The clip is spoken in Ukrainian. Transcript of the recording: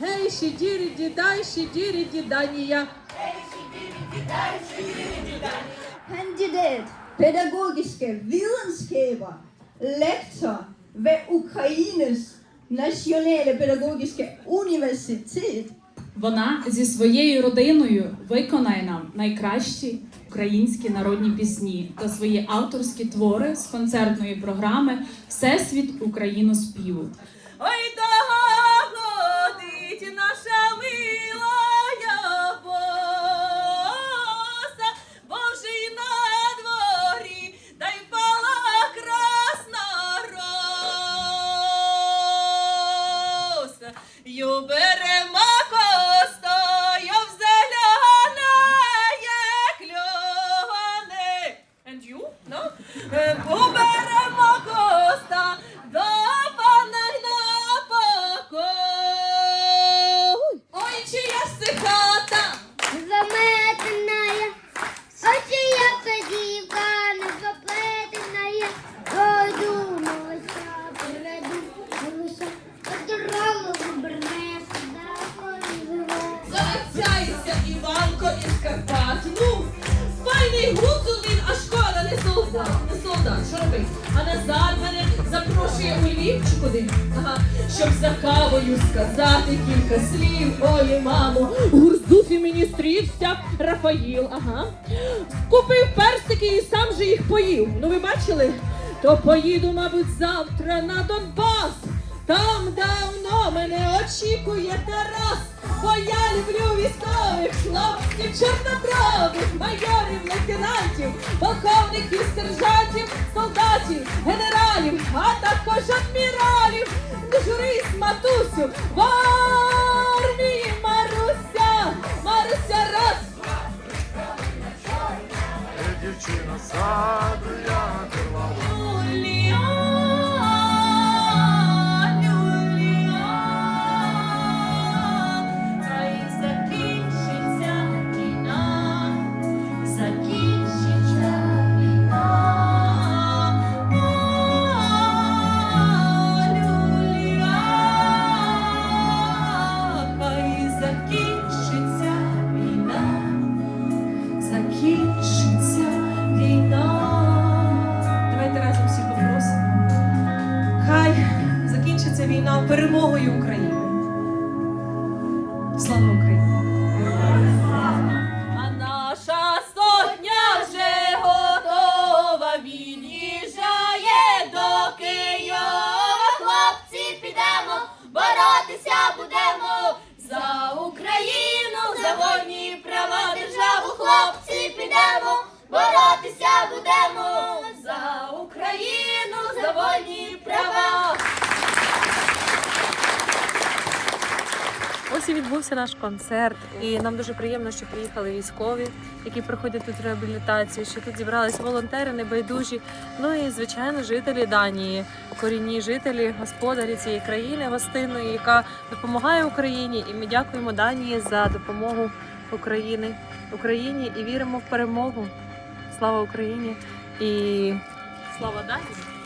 Гей, щедірі дідай, щедірі діданія. Kandidat, pædagogiske videnskaber, lektor ved Ukraines nationale pædagogiske universitet. Вона зі своєю родиною виконає нам найкращі українські народні пісні та свої авторські твори з концертної програми Всесвіт Україноспіву. Ой, роса. Що робить? А Назар мене запрошує у Львів чи куди? Ага, щоб за кавою сказати кілька слів. Ой, мамо, гурзуфі мені стрівся Рафаїл. Ага. Купив персики і сам же їх поїв. Ну ви бачили? То поїду, мабуть, завтра на Донбас. Там давно мене очікує Тарас, бо я люблю військових хлопців, чорнобрових, майорів, лейтенантів, полковників, сержантів, солдатів, генералів, а також адміралів. Не журись, матусю, в армії Маруся, Маруся раз. Дівчина саду війна перемогою України. Слава Україні! А наша сотня вже готова, до Києва. Хлопці, підемо, боротися будемо за Україну, за вольні права державу. Хлопці, підемо, боротися будемо за Україну, за вольні права. Ось і відбувся наш концерт, і нам дуже приємно, що приїхали військові, які проходять тут реабілітацію, що тут зібрались волонтери небайдужі. Ну і звичайно, жителі Данії, корінні жителі, господарі цієї країни гостинної, яка допомагає Україні. І ми дякуємо Данії за допомогу Україні Україні і віримо в перемогу. Слава Україні і слава Данії!